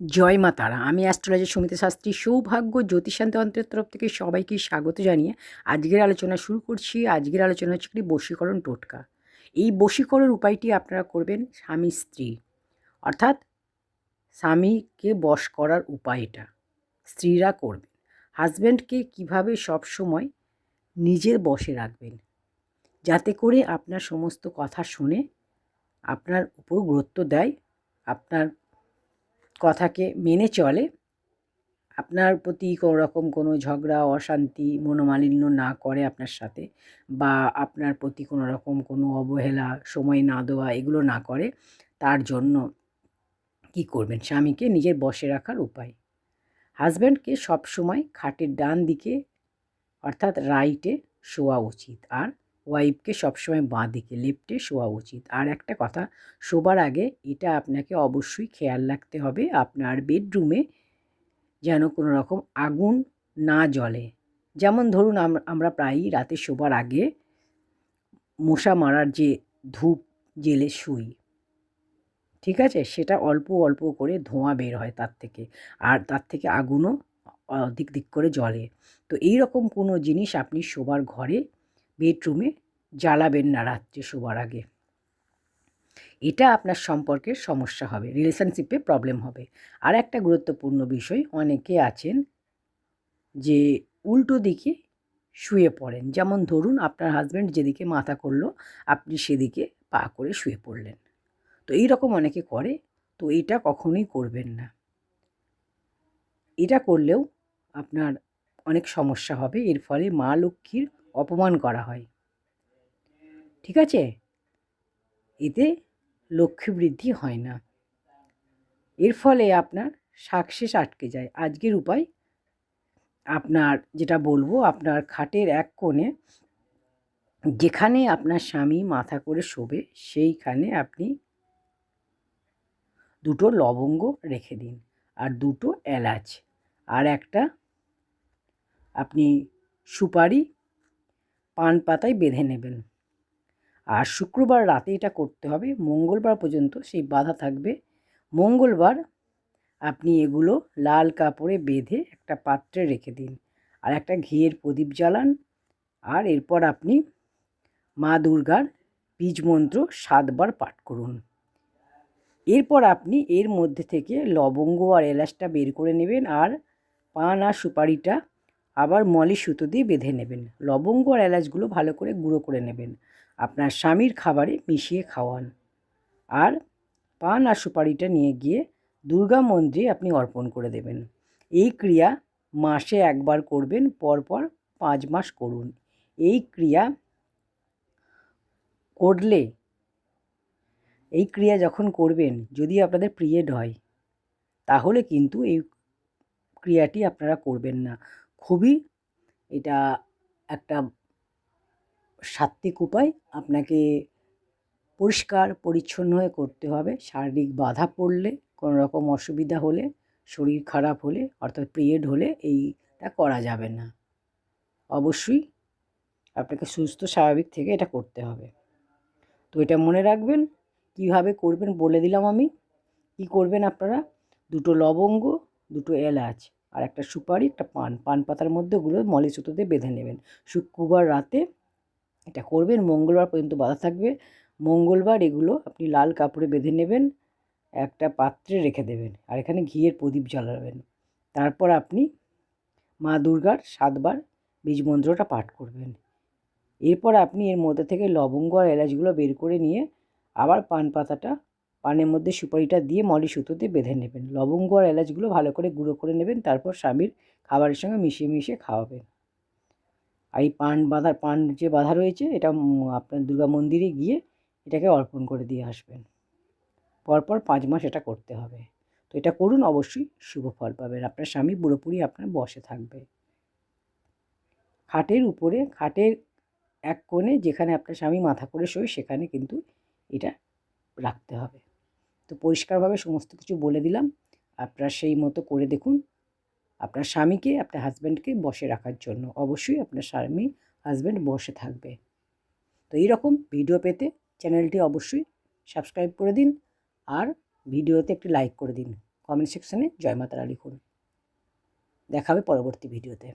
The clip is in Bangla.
জয় মা তারা। আমি অ্যাস্ট্রোলজি সমিতি শাস্ত্রী সৌভাগ্য জ্যোতিষান্ত অন্ত্রের তরফ থেকে সবাইকে স্বাগত জানিয়ে আজকের আলোচনা শুরু করছি। আজকের আলোচনা হচ্ছে একটি বশীকরণ টোটকা। এই বশীকরণ উপায়টি আপনারা করবেন স্বামী স্ত্রী। অর্থাৎ স্বামীকে বশ করার উপায় এটা। স্ত্রীরা করবেন। হাজব্যান্ডকে কীভাবে সবসময় নিজের বশে রাখবেন? যাতে করে আপনার সমস্ত কথা শুনে আপনার উপর গুরুত্ব দেয়, আপনার কথাকে মেনে চলে, আপনার প্রতি কোনো রকম কোনো ঝগড়া, অশান্তি, মনোমালিন্য না করে আপনার সাথে বা আপনার প্রতি কোনো রকম কোনো অবহেলা, সময় না দেওয়া এগুলো না করে, তার জন্য কি করবেন? স্বামীকে নিজের বসে রাখার উপায়। হাজব্যান্ডকে সবসময় খাটের ডান দিকে অর্থাৎ রাইটে শোয়া উচিত। আর ওয়াইফকে সবসময় বাঁ দিকে লেফটে শোয়া উচিত। আর একটা কথা, শোবার আগে এটা আপনাকে অবশ্যই খেয়াল রাখতে হবে, আপনার বেডরুমে যেন কোনো রকম আগুন না জ্বলে। যেমন ধরুন আমরা প্রায়ই রাতে শোবার আগে মশা মারার যে ধূপ জেলে শুই, ঠিক আছে? সেটা অল্প অল্প করে ধোঁয়া বের হয় তার থেকে, আর তার থেকে আগুনও দিক দিক করে জ্বলে। তো এই রকম কোনো জিনিস আপনি শোবার ঘরে বেডরুমে জ্বালাবেন না রাত্রে শোবার আগে। এটা আপনার সম্পর্কের সমস্যা হবে রিলেশনশিপে প্রবলেম হবে। আর একটা গুরুত্বপূর্ণ বিষয়, অনেকে আছেন যে উল্টো দিকে শুয়ে পড়েন। যেমন ধরুন, আপনার হাজব্যান্ড যেদিকে মাথা করল, আপনি সেদিকে পা করে শুয়ে পড়লেন। তো এই রকম অনেকে করে, তো এটা কখনোই করবেন না। এটা করলেও আপনার অনেক সমস্যা হবে। এর ফলে মা লক্ষ্মীর অপমান করা হয়। ঠিক আছে? এতে লক্ষ্মী বৃদ্ধি হয় না। এর ফলে আপনার সাকসেস আটকে যায়। আজকের উপায়? আপনার যেটা বলব, আপনার খাটের এক কোণে যেখানে আপনার স্বামী মাথা করে শোবে, সেইখানে আপনি দুটো লবঙ্গ রেখে দিন আর দুটো এলাচ। আর একটা আপনি সুপারি পান পাতায় বেঁধে নেবেন। আর শুক্রবার রাতে এটা করতে হবে। মঙ্গলবার পর্যন্ত সেই বাধা থাকবে। মঙ্গলবার আপনি এগুলো লাল কাপড়ে বেঁধে একটা পাত্রে রেখে দিন। আর একটা ঘিয়ের প্রদীপ জ্বালান। আর এরপর আপনি মা দুর্গার বীজ মন্ত্র সাতবার পাঠ করুন। এরপর আপনি এর মধ্যে থেকে লবঙ্গ আর এলাচটা বের করে নেবেন। আর পান আর সুপারিটা আবার মলি সুতো দিয়ে বেঁধে নেবেন। লবঙ্গ আর এলাচগুলো ভালো করে গুঁড়ো করে নেবেন। আপনার স্বামীর খাবারে মিশিয়ে খাওয়ান। আর পান আর সুপারিটা নিয়ে গিয়ে দুর্গা মন্দিরে আপনি অর্পণ করে দেবেন। এই ক্রিয়া মাসে একবার করবেন, পরপর পাঁচ মাস করুন। এই ক্রিয়া করলে, এই ক্রিয়া যখন করবেন, যদি আপনাদের পিরিয়ড হয়, তাহলে কিন্তু এই ক্রিয়াটি আপনারা করবেন না। খুবই এটা একটা সাত্ত্বিক উপায়। আপনাকে পরিষ্কার, পরিচ্ছন্ন হয়ে করতে হবে। শারীরিক বাধা পড়লে কোনো রকম অসুবিধা হলে, শরীর খারাপ হলে, অর্থাৎ পিরিয়ড হলে এইটা করা যাবে না। অবশ্যই আপনাকে সুস্থ, স্বাভাবিক থেকে এটা করতে হবে। তো এটা মনে রাখবেন, কীভাবে করবেন বলে দিলাম আমি। কি করবেন আপনারা? দুটো লবঙ্গ, দুটো এলাচ। আর একটা সুপারি, একটা পান। পান পাতার মধ্যে ওগুলো মলি সুতোতে বেঁধে নেবেন। শুক্রবার রাতে এটা করবেন, মঙ্গলবার পর্যন্ত বাধা থাকবে। মঙ্গলবার এগুলো আপনি লাল কাপড়ে বেঁধে নেবেন, একটা পাত্রে রেখে দেবেন আর এখানে ঘিয়ের প্রদীপ জ্বালাবেন। তারপর আপনি মা দুর্গার সাতবার বীজ মন্ত্রটা পাঠ করবেন। এরপর আপনি এর মধ্যে থেকে লবঙ্গ আর এলাচগুলো বের করে নিয়ে আবার পান পাতাটা পানের মধ্যে সুপারিটা দিয়ে মলি সুতোতে বেঁধে নেবেন। লবঙ্গ আর এলাচগুলো ভালো করে গুঁড়ো করে নেবেন, তারপর স্বামীর খাবারের সঙ্গে মিশিয়ে মিশিয়ে খাওয়াবেন। আর এই পান বাঁধা পান যে বাঁধা রয়েছে, এটা আপনার দুর্গা মন্দিরে গিয়ে এটাকে অর্পণ করে দিয়ে আসবেন। পরপর পাঁচ মাস এটা করতে হবে। তো এটা করুন, অবশ্যই শুভ ফল পাবেন। আপনার স্বামী পুরোপুরি আপনার বসে থাকবে। খাটের উপরে, খাটের এক কোণে যেখানে আপনার স্বামী মাথা করে শোয়, সেখানে কিন্তু এটা রাখতে হবে। তো পরিষ্কারভাবে সমস্ত কিছু বলে দিলাম। আপনারা সেই মতো করে দেখুন আপনার স্বামীকে, আপনার হাজব্যান্ডকে বসে রাখার জন্য। অবশ্যই আপনার স্বামী হাজব্যান্ড বসে থাকবে। তো এইরকম ভিডিও পেতে চ্যানেলটি অবশ্যই সাবস্ক্রাইব করে দিন আর ভিডিওতে একটি লাইক করে দিন। কমেন্ট সেকশনে জয় মাতারা লিখুন। দেখাবে পরবর্তী ভিডিওতে